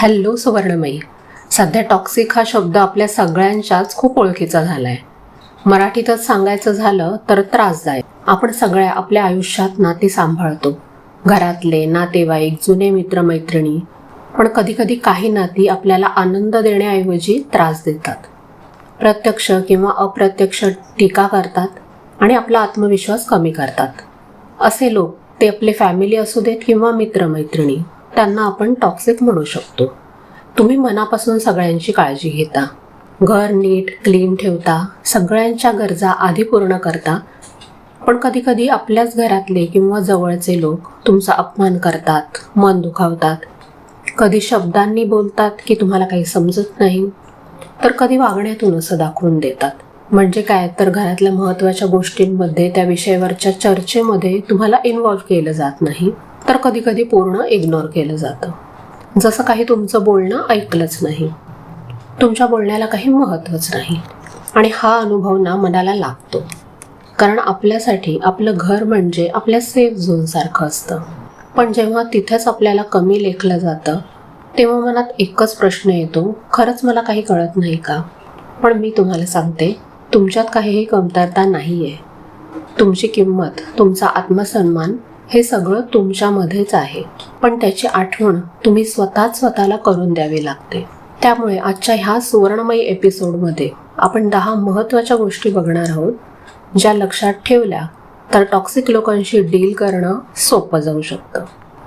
Hello सुवर्णमयी. सध्या toxic हा शब्द आपल्या सगळ्यांच्याच खूप ओळखीचा झाला आहे मराठीतच सांगायचं झालं तर त्रासदायक. आपण सगळ्या आपल्या आयुष्यात नाते सांभाळतो. घरातले नातेवाईक जुने मित्रमैत्रिणी. पण कधीकधी काही नाती आपल्याला आनंद देण्याऐवजी त्रास देतात. प्रत्यक्ष किंवा अप्रत्यक्ष टीका करतात आणि आपला आत्मविश्वास कमी करतात. असे लोक ते आपले फॅमिली असू देत किंवा मित्रमैत्रिणी. त्यांना आपण टॉक्सिक म्हणू शकतो. तुम्ही मनापासून सगळ्यांची काळजी घेता. घर नीट क्लीन ठेवता. सगळ्यांच्या गरजा आधी पूर्ण करता. पण कधीकधी आपल्याच घरातले किंवा जवळचे लोक तुमचा अपमान करतात मन दुखावतात. कधी शब्दांनी बोलतात की तुम्हाला काही समजत नाही तर कधी वागण्यातून असं दाखवून देतात. म्हणजे काय? तर घरातल्या महत्त्वाच्या गोष्टींमध्ये त्या विषयावरच्या चर्चेमध्ये तुम्हाला इन्वॉल्व केलं जात नाही. तर कधीकधी पूर्ण इग्नोर केलं जातं. जसं काही तुमचं बोलणं ऐकलंच नाही. तुमच्या बोलण्याला काही महत्त्वच नाही. आणि हा अनुभव ना मनाला लागतो. कारण आपल्यासाठी आपलं घर म्हणजे आपल्या सेफ झोनसारखं असतं. पण जेव्हा तिथेच आपल्याला कमी लेखलं जातं तेव्हा मनात एकच प्रश्न येतो खरंच मला काही कळत नाही का? पण मी तुम्हाला सांगते तुमच्यात काहीही कमतरता नाही आहे तुमची किंमत तुमचा आत्मसन्मान हे सगळं तुमच्यामध्येच आहे. पण त्याची आठवण तुम्ही स्वतःच स्वतःला करून द्यावी लागते. त्यामुळे आजच्या ह्या सुवर्णमयी एपिसोडमध्ये आपण दहा महत्त्वाच्या गोष्टी बघणार आहोत ज्या लक्षात ठेवल्या तर टॉक्सिक लोकांशी डील करणं सोपं जाऊ शकतं.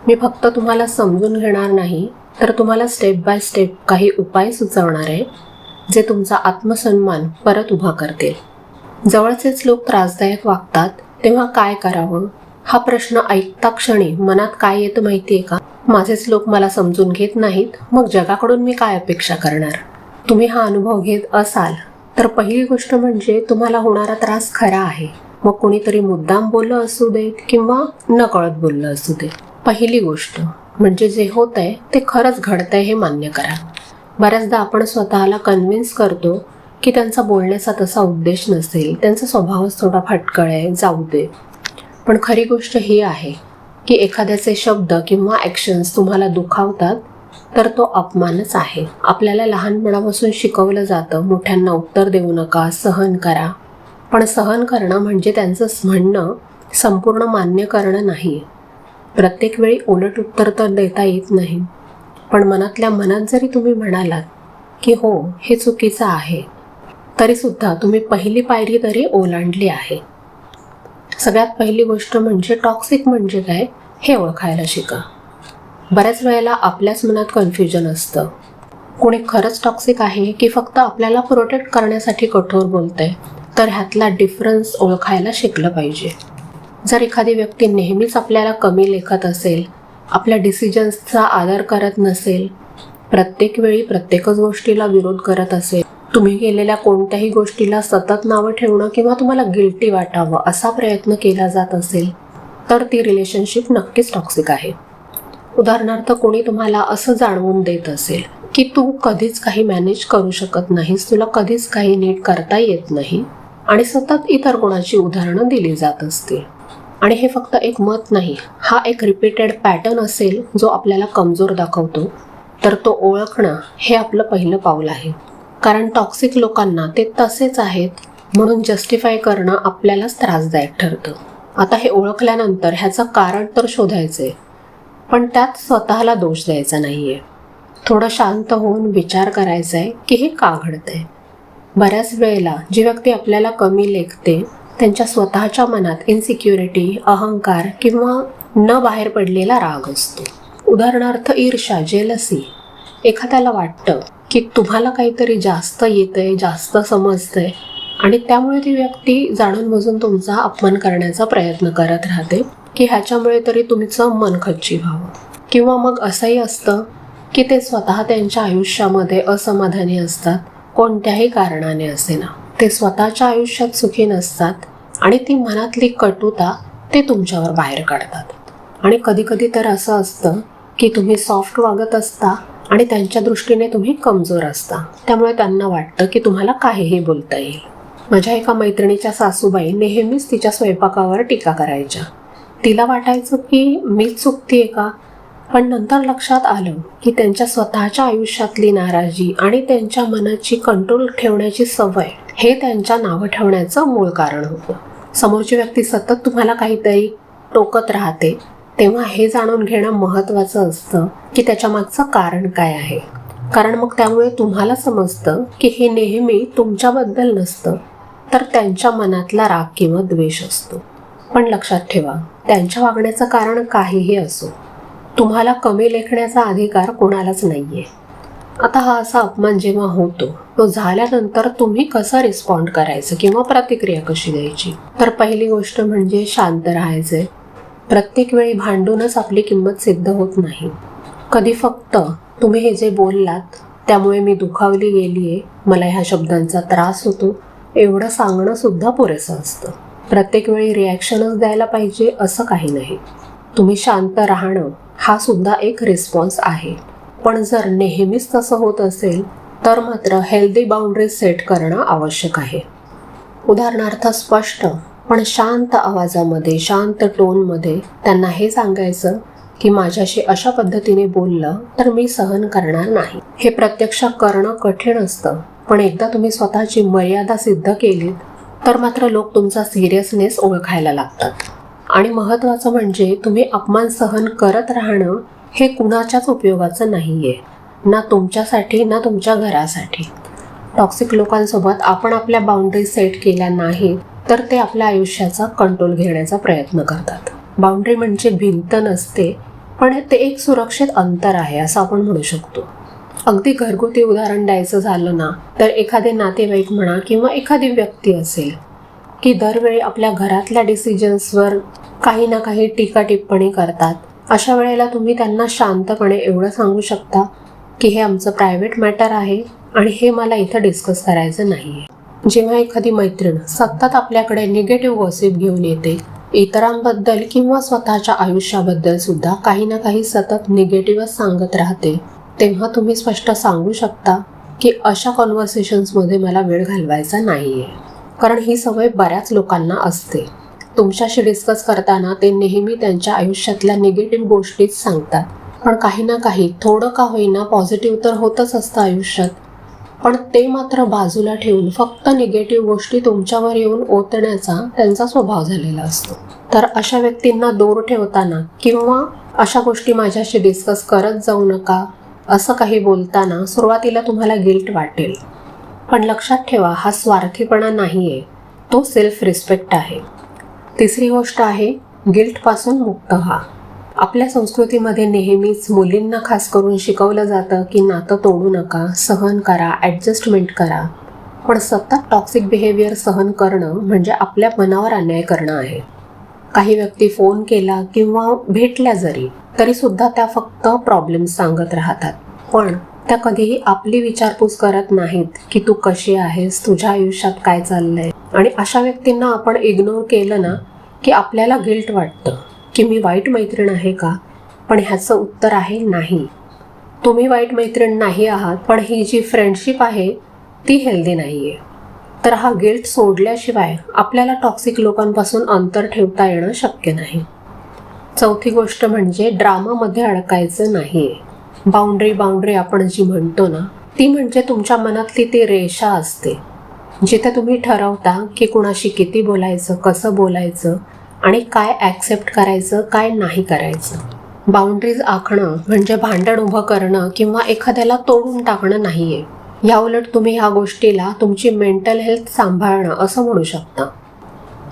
मी फक्त तुम्हाला समजून घेणार नाही तर तुम्हाला स्टेप बाय स्टेप काही उपाय सुचवणार आहे जे तुमचा आत्मसन्मान परत उभा करतील. जवळचेच लोक त्रासदायक वागतात तेव्हा काय करावं? हा प्रश्न ऐकता क्षणी मनात काय येतं माहिती आहे का? माझेच लोक मला समजून घेत नाहीत. मग जगाकडून मी काय अपेक्षा करणार? तुम्ही हा अनुभव घेत असाल तर पहिली गोष्ट म्हणजे तुम्हाला होणारा त्रास खरा आहे. मग कोणीतरी मुद्दाम बोललं असू देत किंवा नकळत बोललं असू दे पहिली गोष्ट म्हणजे जे होत आहे ते खरंच घडतंय हे मान्य करा. बऱ्याचदा आपण स्वतःला कन्व्हिन्स करतो की त्यांचा बोलण्याचा तसा उद्देश नसेल. त्यांचा स्वभावच थोडा फटकळ आहे जाऊ दे. पण खरी गोष्ट ही आहे की एखाद्याचे शब्द किंवा ॲक्शन्स तुम्हाला दुखावतात तर तो अपमानच आहे. आपल्याला लहानपणापासून शिकवलं जातं मोठ्यांना उत्तर देऊ नका सहन करा. पण सहन करणं म्हणजे त्यांचं म्हणणं संपूर्ण मान्य करणं नाही. प्रत्येक वेळी उलट उत्तर तर देता येत नाही. पण मनातल्या मनात जरी तुम्ही म्हणालात की हो हे चुकीचं आहे तरीसुद्धा तुम्ही पहिली पायरी तरी ओलांडली आहे. सगळ्यात पहिली गोष्ट म्हणजे टॉक्सिक म्हणजे काय हे ओळखायला शिका. बऱ्याच वेळेला आपल्याच मनात कन्फ्युजन असतं. कोणी खरंच टॉक्सिक आहे की फक्त आपल्याला प्रोटेक्ट करण्यासाठी कठोर बोलतंय तर ह्यातला डिफरन्स ओळखायला शिकलं पाहिजे. जर एखादी व्यक्ती नेहमीच आपल्याला कमी लेखत असेल आपल्या डिसिजन्सचा आदर करत नसेल प्रत्येक वेळी प्रत्येकच गोष्टीला विरोध करत असेल तुम्ही केलेल्या कोणत्याही गोष्टीला सतत नावं ठेवणं किंवा तुम्हाला गिल्टी वाटावं असा प्रयत्न केला जात असेल तर ती रिलेशनशिप नक्कीच टॉक्सिक आहे. उदाहरणार्थ कोणी तुम्हाला असं जाणवून देत असेल की तू कधीच काही मॅनेज करू शकत नाहीस तुला कधीच काही नीट करता येत नाही आणि सतत इतर कोणाची उदाहरणं दिली जात असतील. आणि हे फक्त एक मत नाही हा एक रिपीटेड पॅटर्न असेल जो आपल्याला कमजोर दाखवतो. तर तो ओळखणं हे आपलं पहिलं पाऊल आहे. कारण टॉक्सिक लोकांना ते तसेच आहेत म्हणून जस्टिफाय करणं आपल्यालाच त्रासदायक ठरतं. आता हे ओळखल्यानंतर ह्याचं कारण तर शोधायचं आहे पण त्यात स्वतःला दोष द्यायचा नाही आहे थोडं शांत होऊन विचार करायचा आहे की हे का घडतंय? बऱ्याच वेळेला जी व्यक्ती आपल्याला कमी लेखते त्यांच्या स्वतःच्या मनात इन्सिक्युरिटी अहंकार किंवा न बाहेर पडलेला राग असतो. उदाहरणार्थ ईर्षा जेलसी एखाद्याला वाटतं की तुम्हाला काहीतरी जास्त येतंय जास्त समजतंय. आणि त्यामुळे ती व्यक्ती जाणून बुजून तुमचा अपमान करण्याचा प्रयत्न करत राहते की ह्याच्यामुळे तरी तुमचं मन खच्ची व्हावं. किंवा मग असंही असतं की ते स्वतः त्यांच्या आयुष्यामध्ये असमाधानी असतात कोणत्याही कारणाने असे ना ते स्वतःच्या आयुष्यात सुखी नसतात आणि ती मनातली कटुता ते तुमच्यावर बाहेर काढतात. आणि कधीकधी तर असं असतं की तुम्ही सॉफ्ट वागत असता आणि त्यांच्या दृष्टीने तुम्ही कमजोर असता. त्यामुळे त्यांना वाटतं की तुम्हाला काहीही बोलता येईल. माझ्या एका मैत्रिणीच्या सासूबाई नेहमीच तिच्या स्वयंपाकावर टीका करायच्या. तिला वाटायचं की मीच चुकतीये का? पण नंतर लक्षात आलं की त्यांच्या स्वतःच्या आयुष्यातली नाराजी आणि त्यांच्या मनाची कंट्रोल ठेवण्याची सवय हे त्यांच्या नावं ठेवण्याचं मूळ कारण होतं. समोरची व्यक्ती सतत तुम्हाला काहीतरी टोकत राहते. तेव्हा हे जाणून घेणं महत्त्वाचं असतं की त्याच्या मागचं कारण काय आहे. कारण मग त्यामुळे तुम्हाला समजतं की हे नेहमी तुमच्याबद्दल नसतं तर त्यांच्या मनातला राग किंवा द्वेष असतो. पण लक्षात ठेवा त्यांच्या वागण्याचं कारण काहीही असो तुम्हाला कमी लेखण्याचा अधिकार कोणालाच नाहीये. आता हा असा अपमान जेव्हा होतो तो झाल्यानंतर तुम्ही कसं रिस्पॉन्ड करायचं किंवा प्रतिक्रिया कशी द्यायची? तर पहिली गोष्ट म्हणजे शांत राहायचे प्रत्येक वेळी भांडूनच आपली किंमत सिद्ध होत नाही. कधी फक्त तुम्ही हे जे बोललात त्यामुळे मी दुखावली गेली आहे मला ह्या शब्दांचा त्रास होतो एवढं सांगणं सुद्धा पुरेसं असतं. प्रत्येक वेळी रिॲक्शनच द्यायला पाहिजे असं काही नाही. तुम्ही शांत राहणं हा सुद्धा एक रिस्पॉन्स आहे. पण जर नेहमीच तसं होत असेल तर मात्र हेल्दी बाउंड्रीज सेट करणं आवश्यक आहे. उदाहरणार्थ स्पष्ट पण शांत आवाजामध्ये शांत टोनमध्ये त्यांना हे सांगायचं की माझ्याशी अशा पद्धतीने बोललं तर मी सहन करणार नाही. हे प्रत्यक्ष करणं कठीण असतं पण एकदा तुम्ही स्वतःची मर्यादा सिद्ध केलीत तर मात्र लोक तुमचा सिरियसनेस ओळखायला लागतात. आणि महत्त्वाचं म्हणजे तुम्ही अपमान सहन करत राहणं हे कुणाच्याच उपयोगाचं नाही आहे ना तुमच्यासाठी ना तुमच्या घरासाठी. टॉक्सिक लोकांसोबत आपण आपल्या बाउंड्री सेट केल्या नाहीत तर ते आपल्या आयुष्याचा कंट्रोल घेण्याचा प्रयत्न करतात. बाउंड्री म्हणजे भिंत नसते पण ते एक सुरक्षित अंतर आहे असं आपण म्हणू शकतो. अगदी घरगुती उदाहरण द्यायचं झालं ना तर एखादे नातेवाईक म्हणा किंवा एखादी व्यक्ती असेल की दरवेळी आपल्या घरातल्या डिसिजन्सवर काही ना काही टीका टिप्पणी करतात अशा वेळेला तुम्ही त्यांना शांतपणे एवढं सांगू शकता की हे आमचं प्रायव्हेट मॅटर आहे आणि हे मला इथं डिस्कस करायचं नाही आहे जेव्हा एखादी मैत्रीण सतत आपल्याकडे निगेटिव्ह गॉसिप घेऊन येते इतरांबद्दल किंवा स्वतःच्या आयुष्याबद्दल सुद्धा काही ना काही सतत निगेटिव्हच सांगत राहते तेव्हा तुम्ही स्पष्ट सांगू शकता की अशा कॉन्व्हर्सेशन्समध्ये मला वेळ घालवायचा नाही आहे कारण ही सवय बऱ्याच लोकांना असते. तुमच्याशी डिस्कस करताना ते नेहमी त्यांच्या आयुष्यातल्या निगेटिव्ह गोष्टीच सांगतात. पण काही ना काही थोडं का होईना पॉझिटिव्ह तर होतच असतं आयुष्यात. पण ते मात्र बाजूला ठेवून फक्त निगेटिव्ह गोष्टी तुमच्यावर येऊन ओतण्याचा त्यांचा स्वभाव झालेला असतो. तर अशा व्यक्तींना दूर ठेवताना किंवा अशा गोष्टी माझ्याशी डिस्कस करत जाऊ नका असं काही बोलताना सुरुवातीला तुम्हाला गिल्ट वाटेल. पण लक्षात ठेवा हा स्वार्थीपणा नाही आहे तो सेल्फ रिस्पेक्ट आहे. तिसरी गोष्ट आहे गिल्टपासून मुक्त व्हा. आपल्या संस्कृतीमध्ये नेहमीच मुलींना खास करून शिकवलं जातं की नातं तोडू नका सहन करा ॲडजस्टमेंट करा. पण सतत टॉक्सिक बिहेवियर सहन करणं म्हणजे आपल्या मनावर अन्याय करणं आहे. काही व्यक्ती फोन केला किंवा भेटल्या जरी तरी सुद्धा त्या फक्त प्रॉब्लेम्स सांगत राहतात. पण त्या कधीही आपली विचारपूस करत नाहीत की तू कशी आहेस तुझ्या आयुष्यात काय चाललंय? आणि अशा व्यक्तींना आपण इग्नोर केलं ना की आपल्याला गिल्ट वाटतं. की मी वाईट मैत्रीण आहे का? पण ह्याचं उत्तर आहे नाही. तुम्ही वाईट मैत्रीण नाही आहात पण ही जी फ्रेंडशिप आहे ती हेल्दी नाही आहे तर हा गिल्ट सोडल्याशिवाय आपल्याला टॉक्सिक लोकांपासून अंतर ठेवता येणं शक्य नाही. चौथी गोष्ट म्हणजे ड्रामामध्ये अडकायचं नाही बाउंड्री बाउंड्री आपण जी म्हणतो ना ती म्हणजे तुमच्या मनातली ती रेषा असते. जिथे तुम्ही ठरवता की कुणाशी किती बोलायचं कसं बोलायचं आणि काय ॲक्सेप्ट करायचं काय नाही करायचं? बाउंड्रीज आखणं म्हणजे भांडण उभं करणं किंवा एखाद्याला तोडून टाकणं नाही आहे याउलट तुम्ही ह्या गोष्टीला तुमची मेंटल हेल्थ सांभाळणं असं म्हणू शकता.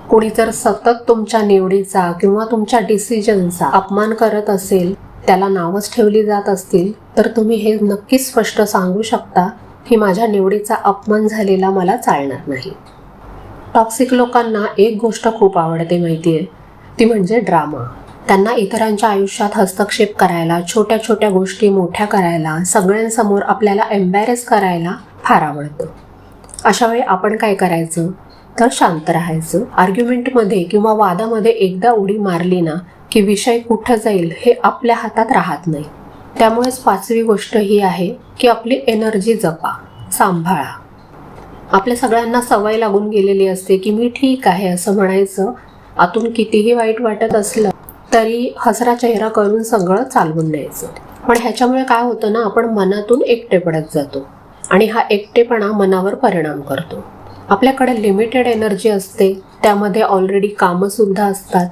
कोणी जर सतत तुमच्या निवडीचा किंवा तुमच्या डिसिजनचा अपमान करत असेल त्याला नावच ठेवली जात असतील तर तुम्ही हे नक्कीच स्पष्ट सांगू शकता की माझ्या निवडीचा अपमान झालेला मला चालणार नाही. टॉक्सिक लोकांना एक गोष्ट खूप आवडते माहिती आहे ती म्हणजे ड्रामा त्यांना इतरांच्या आयुष्यात हस्तक्षेप करायला छोट्या छोट्या गोष्टी मोठ्या करायला सगळ्यांसमोर आपल्याला एम्बॅरेस करायला फार आवडतं. अशा वेळी आपण काय करायचं? तर शांत राहायचं. आर्ग्युमेंटमध्ये किंवा वादामध्ये एकदा उडी मारली ना की विषय कुठं जाईल हे आपल्या हातात राहत नाही. त्यामुळेच पाचवी गोष्ट ही आहे की आपली एनर्जी जपा सांभाळा. आपल्या सगळ्यांना सवय लागून गेलेली असते की मी ठीक आहे असं म्हणायचं. आतून कितीही वाईट वाटत असलं तरी हसरा चेहरा करून सगळं चालवून द्यायचं पण ह्याच्यामुळे काय होतं ना आपण मनातून एकटे पडत जातो आणि हा एकटेपणा मनावर परिणाम करतो. आपल्याकडे लिमिटेड एनर्जी असते त्यामध्ये ऑलरेडी कामंसुद्धा असतात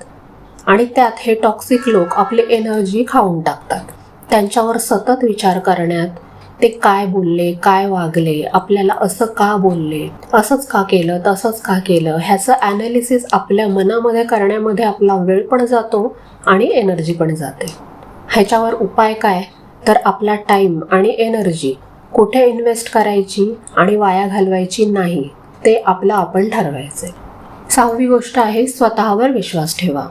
आणि त्यात हे टॉक्सिक लोक आपली एनर्जी खाऊन टाकतात. त्यांच्यावर सतत विचार करण्यात ते काय बोलले काय वागले आपल्याला असं का बोलले असंच का केलं तसंच का केलं ह्याचं ॲनालिसिस आपल्या मनामध्ये करण्यामध्ये आपला वेळ पण जातो आणि एनर्जी पण जाते. ह्याच्यावर उपाय काय? तर आपला टाईम आणि एनर्जी कुठे इन्व्हेस्ट करायची आणि वाया घालवायची नाही ते आपलं आपण ठरवायचे सहावी गोष्ट आहे स्वतःवर विश्वास ठेवा.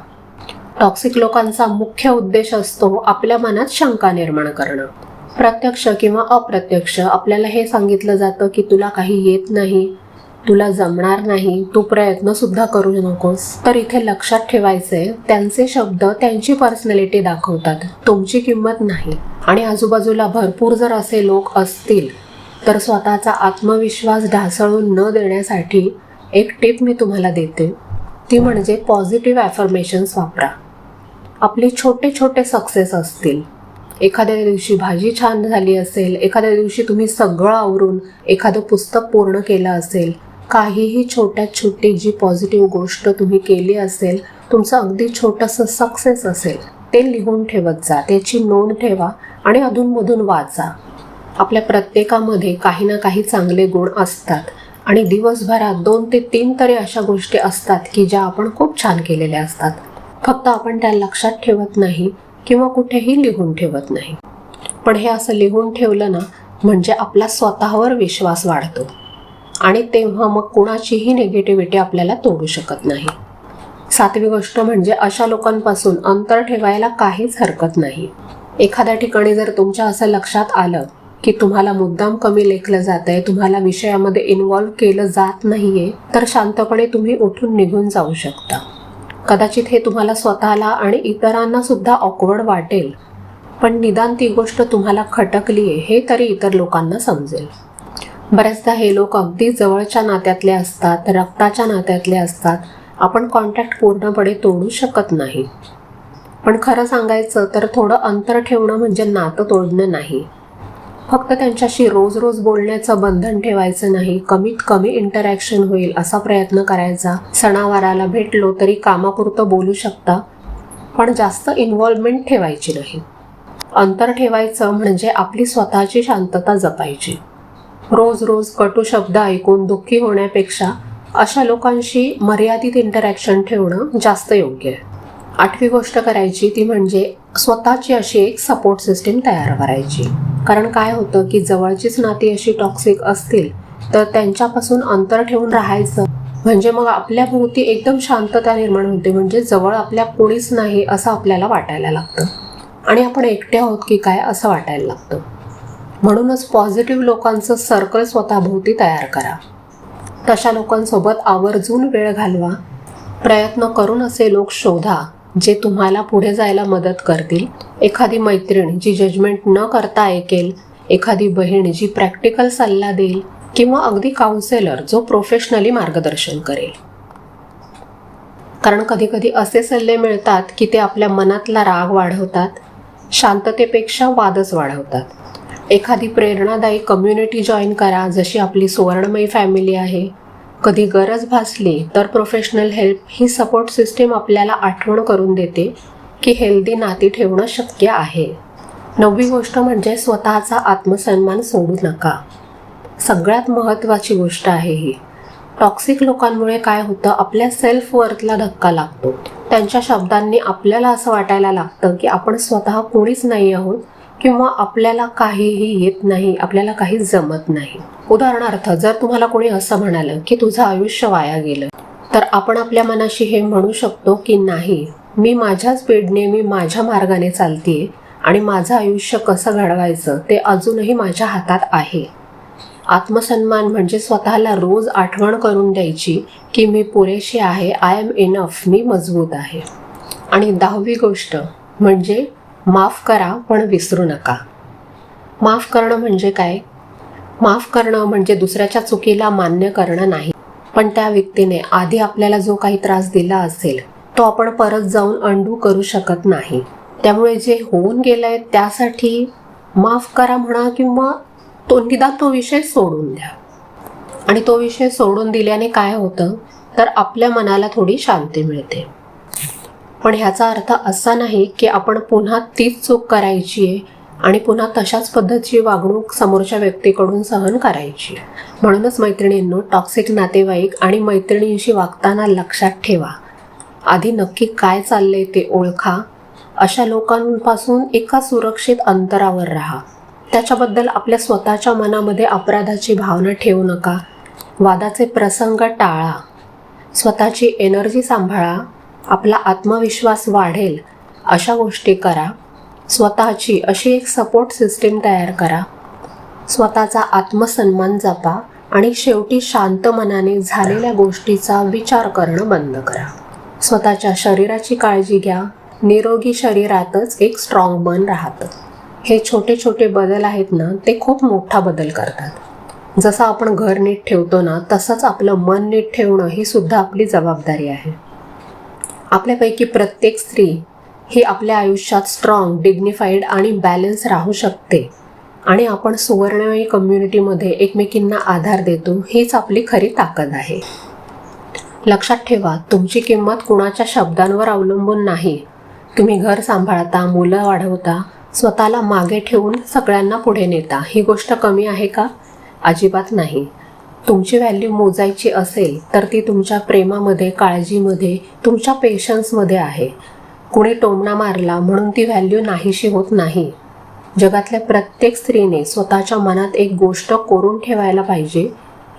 टॉक्सिक लोकांचा मुख्य उद्देश असतो आपल्या मनात शंका निर्माण करणं. प्रत्यक्ष किंवा अप्रत्यक्ष आपल्याला हे सांगितलं जातं की तुला काही येत नाही तुला जमणार नाही तू प्रयत्न सुद्धा करू नकोस. तर इथे लक्षात ठेवायचे त्यांचे शब्द त्यांची पर्सनॅलिटी दाखवतात. तुमची किंमत नाही. आणि आजूबाजूला भरपूर जर असे लोक असतील तर स्वतःचा आत्मविश्वास ढासळून न देण्यासाठी एक टिप मी तुम्हाला देते. ती म्हणजे पॉझिटिव्ह ॲफर्मेशन्स वापरा. आपले छोटे छोटे सक्सेस असतील एखाद्या दिवशी भाजी छान झाली असेल एखाद्या दिवशी तुम्ही सगळं आवरून एखादं पुस्तक पूर्ण केलं असेल काहीही छोट्यात छोटी जी पॉझिटिव्ह गोष्ट तुम्ही केली असेल तुमचं अगदी छोटंसं सक्सेस असेल ते लिहून ठेवत जा त्याची नोंद ठेवा आणि अधूनमधून वाचा. आपल्या प्रत्येकामध्ये काही ना काही चांगले गुण असतात आणि दिवसभरात दोन ते तीन तरी अशा गोष्टी असतात की ज्या आपण खूप छान केलेल्या असतात. फक्त आपण त्या लक्षात ठेवत नाही किंवा कुठेही लिहून ठेवत नाही. पण हे असं लिहून ठेवलं ना म्हणजे आपला स्वतःवर विश्वास वाढतो. आणि तेव्हा मग कुणाचीही निगेटिव्हिटी आपल्याला तोडू शकत नाही. सातवी गोष्ट म्हणजे अशा लोकांपासून अंतर ठेवायला काहीच हरकत नाही. एखाद्या ठिकाणी जर तुमच्या असं लक्षात आलं की तुम्हाला मुद्दाम कमी लेखलं जात आहे तुम्हाला विषयामध्ये इन्व्हॉल्व केलं जात नाहीये तर शांतपणे तुम्ही उठून निघून जाऊ शकता. कदाचित हे तुम्हाला स्वतःला आणि इतरांना सुद्धा ऑकवर्ड वाटेल. पण निदान ती गोष्ट तुम्हाला खटकली आहे हे तरी इतर लोकांना समजेल. बऱ्याचदा हे लोक अगदी जवळच्या नात्यातले असतात रक्ताच्या नात्यातले असतात. आपण कॉन्टॅक्ट पूर्णपणे तोडू शकत नाही. पण खरं सांगायचं तर थोडं अंतर ठेवणं म्हणजे नातं तोडणं नाही. फक्त त्यांच्याशी रोज रोज बोलण्याचं बंधन ठेवायचं नाही. कमीत कमी इंटरॅक्शन होईल असा प्रयत्न करायचा. सणावाराला भेटलो तरी कामापुरतं बोलू शकता पण जास्त इन्व्हॉल्वमेंट ठेवायची नाही. अंतर ठेवायचं म्हणजे आपली स्वतःची शांतता जपायची. रोज रोज कटू शब्द ऐकून दुःखी होण्यापेक्षा अशा लोकांशी मर्यादित इंटरॅक्शन ठेवणं जास्त योग्य आहे. आठवी गोष्ट करायची ती म्हणजे स्वतःची अशी एक सपोर्ट सिस्टीम तयार करायची. कारण काय होतं की जवळचीच नाती अशी टॉक्सिक असतील तर त्यांच्यापासून अंतर ठेवून राहायचं. म्हणजे मग आपल्या भोवती एकदम शांतता निर्माण होते. म्हणजे जवळ आपल्या कोणीच नाही असं आपल्याला वाटायला लागतं. आणि आपण एकटे आहोत की काय असं वाटायला लागतं. म्हणूनच पॉझिटिव्ह लोकांचं सर्कल स्वतःभोवती तयार करा. तशा लोकांसोबत आवर्जून वेळ घालवा. प्रयत्न करून असे लोक शोधा. जे तुम्हाला पुढे जायला मदत करतील एखादी मैत्रीण जी जजमेंट न करता ऐकेल एखादी बहीण जी प्रॅक्टिकल सल्ला देईल किंवा अगदी काउन्सेलर जो प्रोफेशनली मार्गदर्शन करेल. कारण कधी कधी असे सल्ले मिळतात की ते आपल्या मनातला राग वाढवतात शांततेपेक्षा वादच वाढवतात. एखादी प्रेरणादायी कम्युनिटी जॉईन करा जशी आपली सुवर्णमयी फॅमिली आहे कधी गरज भासली तर प्रोफेशनल हेल्प ही सपोर्ट सिस्टीम आपल्याला आठवण करून देते की हेल्दी नाती ठेवणं शक्य आहे. नववी गोष्ट म्हणजे स्वतःचा आत्मसन्मान सोडू नका. सगळ्यात महत्त्वाची गोष्ट आहे ही. टॉक्सिक लोकांमुळे काय होतं? आपल्या सेल्फ वर्थला धक्का लागतो. त्यांच्या शब्दांनी आपल्याला असं वाटायला लागतं की आपण स्वतः कोणीच नाही आहोत किंवा आपल्याला काहीही येत नाही आपल्याला काही जमत नाही. उदाहरणार्थ जर तुम्हाला कोणी असं म्हणालं की तुझं आयुष्य वाया गेलं तर आपण आपल्या मनाशी हे म्हणू शकतो की नाही मी माझ्याच पेडने मी माझ्या मार्गाने चालतीये आणि माझं आयुष्य कसं घडवायचं ते अजूनही माझ्या हातात आहे. आत्मसन्मान म्हणजे स्वतःला रोज आठवण करून द्यायची की मी पुरेशी आहे आय एम इनफ मी मजबूत आहे. आणि दहावी गोष्ट म्हणजे माफ करा पण विसरू नका. माफ करणं म्हणजे काय? माफ करणं म्हणजे दुसऱ्याच्या चुकीला मान्य करणं नाही. पण त्या व्यक्तीने आधी आपल्याला जो काही त्रास दिला असेल तो आपण परत जाऊन अंडू करू शकत नाही. त्यामुळे जे होऊन गेलंय त्यासाठी माफ करा म्हणा किंवा तो निदान तो विषय सोडून द्या. आणि तो विषय सोडून दिल्याने काय होतं? तर आपल्या मनाला थोडी शांती मिळते. पण ह्याचा अर्थ असा नाही की आपण पुन्हा तीच चूक करायची आहे आणि पुन्हा तशाच पद्धतीची वागणूक समोरच्या व्यक्तीकडून सहन करायची. म्हणूनच मैत्रिणींनो टॉक्सिक नातेवाईक आणि मैत्रिणींशी वागताना लक्षात ठेवा. आधी नक्की काय चाललंय ते ओळखा. अशा लोकांपासून एका सुरक्षित अंतरावर राहा. त्याच्याबद्दल आपल्या स्वतःच्या मनामध्ये अपराधाची भावना ठेवू नका. वादाचे प्रसंग टाळा. स्वतःची एनर्जी सांभाळा. आपला आत्मविश्वास वाढेल. अशा गोष्टी करा. स्वतःची अशी एक सपोर्ट सिस्टीम तयार करा. स्वतःचा आत्मसन्मान जपा आणि शेवटी शांत मनाने झालेल्या गोष्टीचा विचार करणं बंद करा. स्वतःच्या शरीराची काळजी घ्या. निरोगी शरीरातच एक स्ट्रॉंग मन राहतं. हे छोटे छोटे बदल आहेत ना ते खूप मोठा बदल करतात. जसं आपण घर नीट ठेवतो ना तसंच आपलं मन नीट ठेवणं ही सुद्धा आपली जबाबदारी आहे. आपल्यापैकी प्रत्येक स्त्री ही आपल्या आयुष्यात स्ट्रॉंग डिग्निफाईड आणि बॅलन्स राहू शकते. आणि आपण सुवर्णमयी कम्युनिटीमध्ये एकमेकींना आधार देतो हीच आपली खरी ताकद आहे. लक्षात ठेवा तुमची किंमत कुणाच्या शब्दांवर अवलंबून नाही. तुम्ही घर सांभाळता मुलं वाढवता स्वतःला मागे ठेवून सगळ्यांना पुढे नेता. ही गोष्ट कमी आहे का? अजिबात नाही. तुमची व्हॅल्यू मोजायची असेल तर ती तुमच्या प्रेमामध्ये काळजीमध्ये तुमच्या पेशन्समध्ये आहे. कुणी टोमणा मारला म्हणून ती व्हॅल्यू नाहीशी होत नाही. जगातल्या प्रत्येक स्त्रीने स्वतःच्या मनात एक गोष्ट कोरून ठेवायला पाहिजे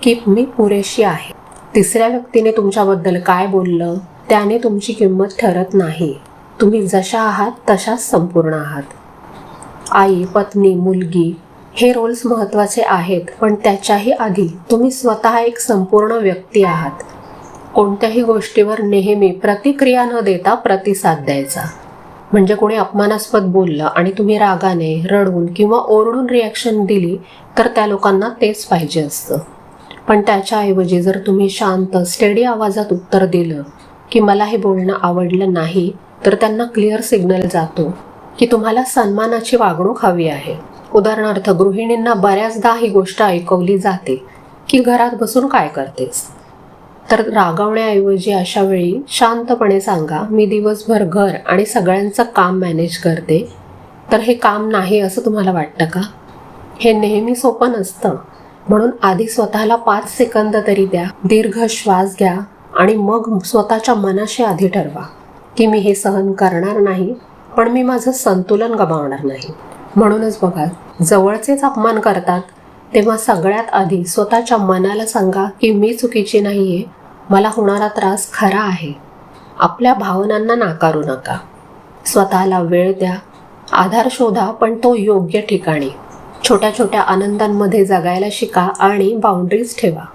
की मी पुरेशी आहे. तिसऱ्या व्यक्तीने तुमच्याबद्दल काय बोललं त्याने तुमची किंमत ठरत नाही. तुम्ही जशा आहात तशाच संपूर्ण आहात. आई पत्नी मुलगी हे रोल्स महत्त्वाचे आहेत पण त्याच्याही आधी तुम्ही स्वतः एक संपूर्ण व्यक्ती आहात. कोणत्याही गोष्टीवर नेहमी प्रतिक्रिया न देता प्रतिसाद द्यायचा. म्हणजे कोणी अपमानास्पद बोललं आणि तुम्ही रागाने रडून किंवा ओरडून रिॲक्शन दिली तर त्या लोकांना तेच पाहिजे असतं. पण त्याच्याऐवजी जर तुम्ही शांत स्टेडी आवाजात उत्तर दिलं की मला हे बोलणं आवडलं नाही तर त्यांना क्लिअर सिग्नल जातो की तुम्हाला सन्मानाची वागणूक हवी आहे. उदाहरणार्थ गृहिणींना बऱ्याचदा ही गोष्ट ऐकवली जाते की घरात बसून काय करतेस? तर रागावण्याऐवजी अशा वेळी शांतपणे सांगा मी दिवसभर घर आणि सगळ्यांचं काम मॅनेज करते. तर हे काम नाही असं तुम्हाला वाटतं का? हे नेहमी सोपं नसतं. म्हणून आधी स्वतःला पाच सेकंद तरी द्या. दीर्घ श्वास घ्या आणि मग स्वतःच्या मनाशी आधी ठरवा की मी हे सहन करणार नाही पण मी माझं संतुलन गमावणार नाही. म्हणूनच बघा जवळचेच अपमान करतात तेव्हा सगळ्यात आधी स्वतःच्या मनाला सांगा की मी चुकीची नाही आहे मला होणारा त्रास खरा आहे. आपल्या भावनांना नाकारू नका. स्वतःला वेळ द्या. आधार शोधा पण तो योग्य ठिकाणी. छोट्या छोट्या आनंदांमध्ये जगायला शिका आणि बाउंड्रीज ठेवा.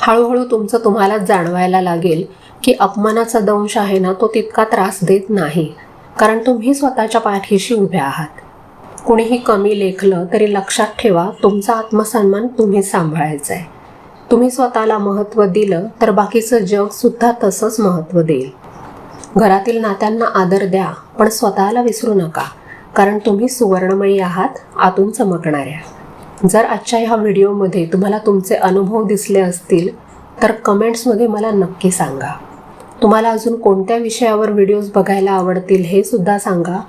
हळूहळू तुमचं तुम्हाला जाणवायला लागेल की अपमानाचा दंश आहे ना तो तितका त्रास देत नाही. कारण तुम्ही स्वतःच्या पाठीशी उभे आहात. कुणीही कमी लेखलं तरी लक्षात ठेवा तुमचा आत्मसन्मान तुम्ही सांभाळायचा आहे तुम्ही स्वतःला महत्त्व दिलं तर बाकीचं जग सुद्धा तसंच महत्त्व देईल. घरातील नात्यांना आदर द्या पण स्वतःला विसरू नका कारण तुम्ही सुवर्णमयी आहात आतून चमकणाऱ्या. जर आजच्या ह्या व्हिडिओमध्ये तुम्हाला तुमचे अनुभव दिसले असतील तर कमेंट्समध्ये मला नक्की सांगा. तुम्हाला अजून कोणत्या विषयावर व्हिडिओज बघायला आवडतील हे सुद्धा सांगा.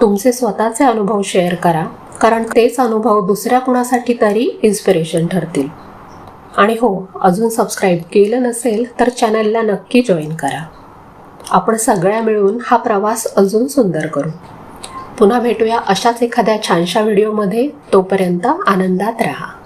तुमचे स्वतःचे अनुभव शेअर करा कारण तेच अनुभव दुसऱ्या कुणासाठी तरी इन्स्पिरेशन ठरतील. आणि हो अजून सबस्क्राईब केलं नसेल तर चॅनलला नक्की जॉईन करा. आपण सगळ्या मिळून हा प्रवास अजून सुंदर करू. पुन्हा भेटूया अशाच एखाद्या छानशा व्हिडिओमध्ये तोपर्यंत आनंदात राहा.